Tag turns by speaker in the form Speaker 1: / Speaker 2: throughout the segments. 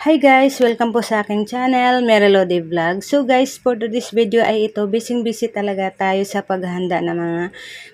Speaker 1: Hi guys! Welcome po sa aking channel, Merilody Vlog. So guys, for today's video ay ito, busy-busy talaga tayo sa paghahanda ng mga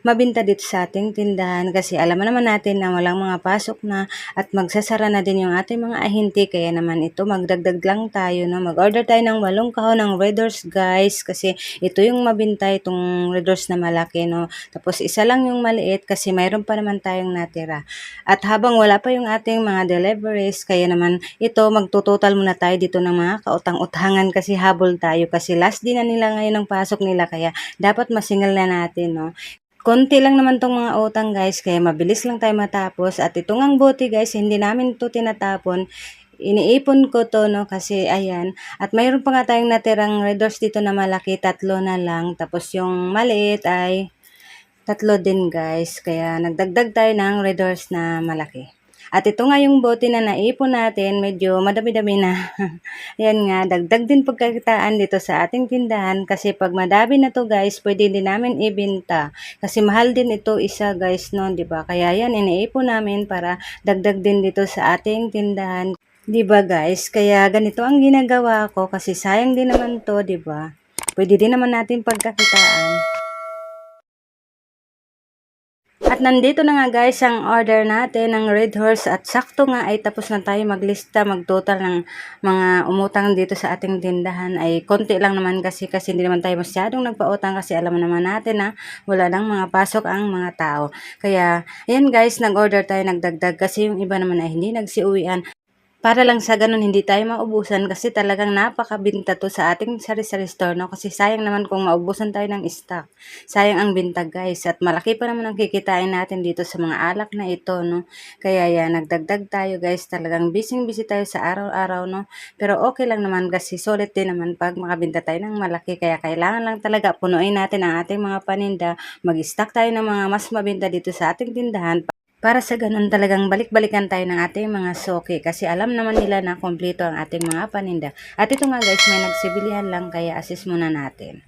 Speaker 1: mabinta dito sa ating tindahan kasi alam naman natin na walang mga pasok na at magsasara na din yung ating mga ahinti kaya naman ito magdagdag lang tayo, no? mag-order tayo ng walong kahon ng Red Doors guys kasi ito yung mabinta itong Red Doors na malaki. No? Tapos isa lang yung maliit kasi mayroon pa naman tayong natira. At habang wala pa yung ating mga deliveries, kaya naman ito magtutotal muna tayo dito ng mga kautang-utangan kasi habol tayo kasi last din na nila ngayon ng pasok nila kaya dapat masingal na natin, no? Konti lang naman tong mga utang guys, kaya mabilis lang tayo matapos. At itong ang bote guys, hindi namin to tinatapon. Iniipon ko to no kasi ayan. At mayroon pa nga tayong natirang red doors dito na malaki, tatlo na lang. Tapos yung maliit ay tatlo din guys. Kaya nagdagdag tayo ng red doors na malaki. At ito nga yung bote na naipon natin, medyo madami-dami na. Yan nga, dagdag din pagkakitaan dito sa ating tindahan kasi pag madami na to guys, pwede din namin ibenta. Kasi mahal din ito isa guys no, 'di ba? Kaya yan iniipon namin para dagdag din dito sa ating tindahan. 'Di ba guys? Kaya ganito ang ginagawa ko kasi sayang din naman to, 'di ba? Pwede din naman natin pagkakitaan. At nandito na nga guys ang order natin ng Red Horse at sakto nga ay tapos na tayo maglista, magtotal ng mga umutang dito sa ating tindahan ay konti lang naman kasi kasi hindi naman tayo masyadong nagpautang kasi alam naman natin na wala nang mga pasok ang mga tao. Kaya ayan guys, nag-order tayo nagdagdag kasi yung iba naman ay hindi nagsiuwian. Para lang sa ganun hindi tayo maubusan kasi talagang napakabinta to sa ating sari-sari store no kasi sayang naman kung maubusan tayo ng stock. Sayang ang binta guys at malaki pa naman ang kikitain natin dito sa mga alak na ito no. Kaya yan nagdagdag tayo guys talagang busy-busy tayo sa araw-araw no. Pero okay lang naman kasi solid din naman pag makabinta tayo ng malaki kaya kailangan lang talaga punuin natin ang ating mga paninda, mag-stock tayo ng mga mas mabinta dito sa ating tindahan para sa ganun talagang balik-balikan tayo ng ating mga soki kasi alam naman nila na kompleto ang ating mga paninda. At ito nga guys, may nagsibilihan lang kaya assist muna natin.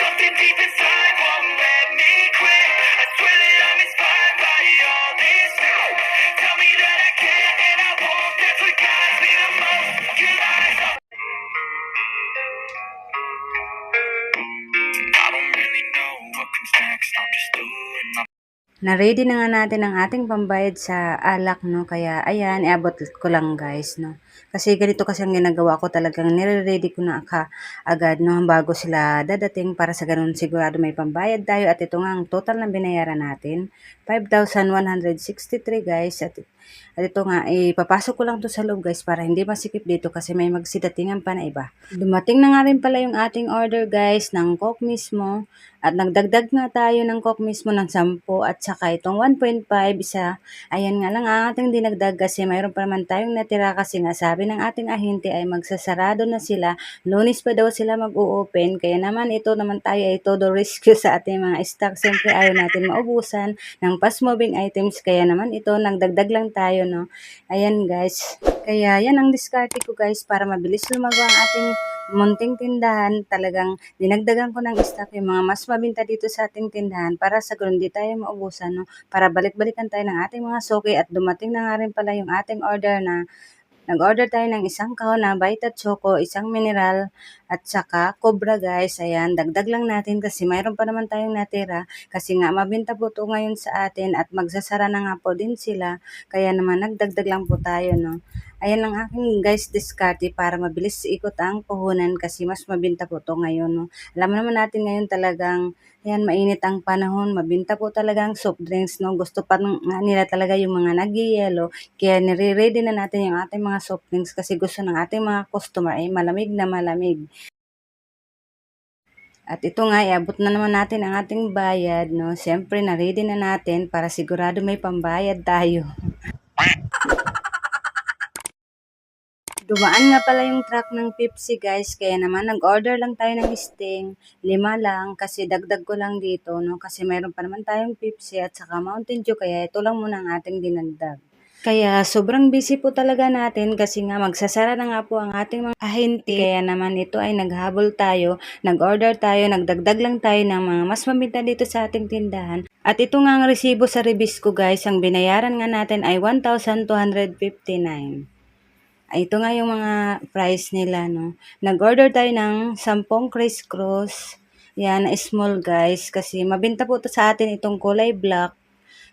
Speaker 2: Something deep inside won't let me quit. I swear that I'm
Speaker 1: Na-ready na nga natin ang ating pambayad sa alak, no? Kaya, ayan, iabot ko lang, guys, no? Kasi ganito kasi ang ginagawa ko talagang nire-ready ko na ka agad, no? Bago sila dadating para sa ganun sigurado may pambayad tayo. At ito nga ang total na binayaran natin. 5,163, guys. At, at ito nga, ipapasok ko lang to sa loob, guys, para hindi masikip dito kasi may magsidatingan pa na iba. Dumating na nga rin pala yung ating order, guys, ng Coke mismo. At nagdagdag nga tayo ng Coke mismo ng 10 at saka itong 1.5 isa. Ayan nga lang ang ating dinagdag kasi mayroon pa naman tayong natira kasi nga sabi ng ating ahente ay magsasarado na sila. Lunis pa daw sila mag-o-open. Kaya naman ito naman tayo ay todo rescue sa ating mga stock. Siyempre ayaw natin maubusan ng fast moving items. Kaya naman ito nagdagdag lang tayo no. Ayan guys. Kaya yan ang diskarte ko guys para mabilis lumago ang ating munting tindahan, talagang dinagdagan ko ng stock yung mga mas mabinta dito sa ating tindahan para sa ganun tayo maubusan, no? Para balik-balikan tayo ng ating mga suki at dumating na nga rin pala yung ating order na Nag-order tayo ng isang kahon na Vita Choco, isang mineral, at saka Cobra guys. Ayan, dagdag lang natin kasi mayroon pa naman tayong natira. Kasi nga, mabinta po ito ngayon sa atin at magsasara na nga po din sila. Kaya naman, nagdagdag lang po tayo, no. Ayan ang aking guys diskarte para mabilis ikot ang puhunan kasi mas mabinta po to ngayon. No? Alam naman natin ngayon talagang yan, mainit ang panahon. Mabinta po talaga ang soft drinks. No? Gusto pa nga nila talaga yung mga nagyayelo. Kaya nire-ready na natin yung ating mga soft drinks kasi gusto ng ating mga customer ay malamig na malamig. At ito nga, iabot na naman natin ang ating bayad, no? Siyempre, na-ready na natin para sigurado may pambayad tayo. Dumaan nga pala yung truck ng Pepsi guys, kaya naman nag-order lang tayo ng sting, lima lang kasi dagdag ko lang dito no kasi mayroon pa naman tayong Pepsi at saka Mountain Dew kaya ito lang muna ang ating dinagdag. Kaya sobrang busy po talaga natin kasi nga magsasara na nga po ang ating mga ahente. Kaya naman ito ay naghabol tayo, nag-order tayo, nagdagdag lang tayo ng mga mas mabinta dito sa ating tindahan. At ito nga ang resibo sa Rebisco guys, ang binayaran nga natin ay 1,259. Ito nga yung mga price nila, no. Nag-order tayo ng 10 crisscross. Yan, small guys. Kasi mabinta po to sa atin itong kulay black.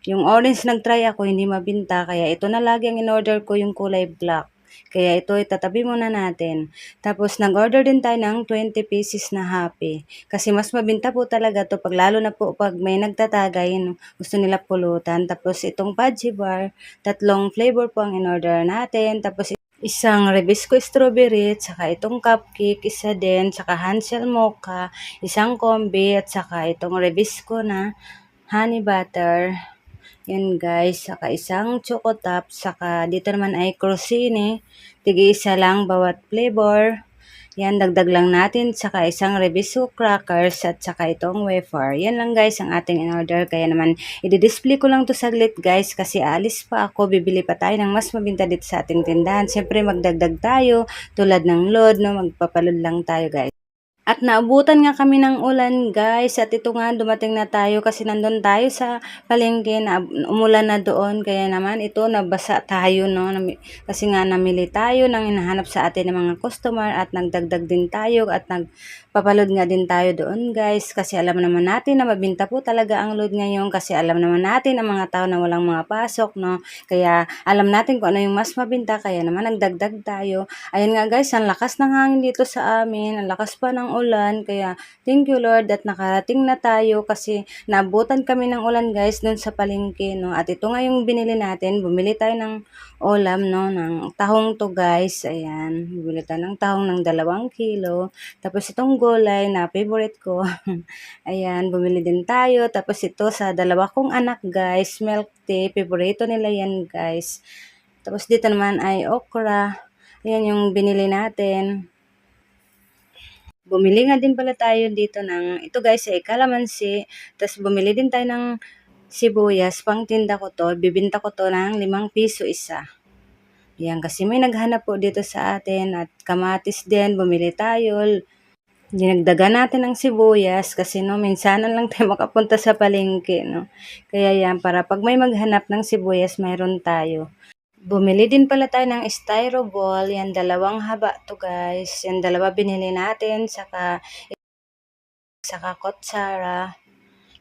Speaker 1: Yung orange nag-try ako, hindi mabinta. Kaya ito na lagi ang in-order ko yung kulay black. Kaya ito, itatabi muna natin. Tapos, nag-order din tayo ng 20 pieces na happy. Kasi mas mabinta po talaga to pag lalo na po pag may nagtatagay, no, gusto nila pulutan. Tapos, itong Pudgy Bar, tatlong flavor po ang in-order natin. Tapos, isang Rebisco strawberry, at saka itong cupcake, isa din, saka Hansel mocha, isang combi, at saka itong Rebisco na honey butter. Yan guys, saka isang choco top, saka dito naman ay crostini, tigi isa lang bawat flavor. Yan, dagdag lang natin, saka isang Rebisco crackers, at saka itong wafer. Yan lang guys ang ating in-order, kaya naman i-display ko lang to saglit guys, kasi alis pa ako, bibili pa tayo ng mas mabinta dito sa ating tindahan. Siyempre magdagdag tayo, tulad ng load, no, magpapaload lang tayo guys. At naabutan nga kami ng ulan guys. At ito nga dumating na tayo kasi nandun tayo sa palengke. Na umulan na doon. Kaya naman ito nabasa tayo no? Kasi nga namili tayo ng hinahanap sa atin ng mga customer. At nagdagdag din tayo at nagpapaload nga din tayo doon guys. Kasi alam naman natin na mabinta po talaga ang load ngayon. Kasi alam naman natin ang mga tao na walang mga pasok no? Kaya alam natin kung ano yung mas mabinta. Kaya naman nagdagdag tayo. Ayan nga guys, ang lakas ng hangin dito sa amin, ang lakas pa ng ulan, kaya thank you Lord at nakarating na tayo kasi naabutan kami ng ulan guys dun sa palengke, no. At ito nga yung binili natin, bumili tayo ng ulam, no, ng tahong to guys, ayan, bumili tayo ng tahong ng dalawang kilo, tapos itong gulay na favorite ko, ayan, bumili din tayo, tapos ito sa dalawa kong anak guys, milk tea, favorito nila yan guys, tapos dito naman ay okra, Ayan yung binili natin. Bumili nga din pala tayo dito ng, ito guys ay kalamansi. Tapos bumili din tayo ng sibuyas. Pang tinda ko to. Bibinta ko to ng limang piso isa. Yan kasi may naghanap po dito sa atin at kamatis din. Bumili tayo. Dinagdagan natin ng sibuyas kasi no, minsanan lang tayo makapunta sa palengke, no. Kaya yan, para pag may maghanap ng sibuyas, mayroon tayo. Bumili din pala tayo ng styro ball. Yan, dalawang haba to guys. Yan, dalawa binili natin. Saka, saka kutsara.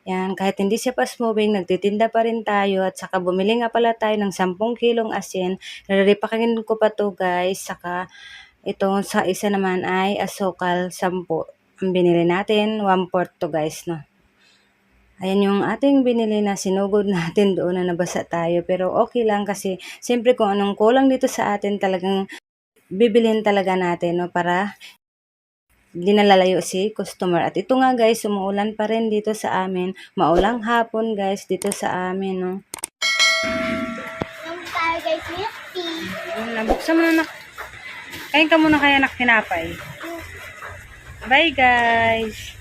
Speaker 1: Yan, kahit hindi siya fast moving, nagtitinda pa rin tayo. At saka bumili nga pala tayo ng 10 kilong asin. Naripakin ko pa to guys. Saka, ito sa isa naman ay asukal 10. Ang binili natin, 1 to guys, no. Ayan yung ating binili na sinugod natin doon na nabasa tayo. Pero okay lang kasi siyempre kung anong kulang dito sa atin talagang bibilin talaga natin no, para di nalalayo si customer. At ito nga guys, umuulan pa rin dito sa amin. Maulang hapon guys dito sa amin. No. Nabuksan mo na nak. Kain ka muna kaya nak tinapay. Bye guys!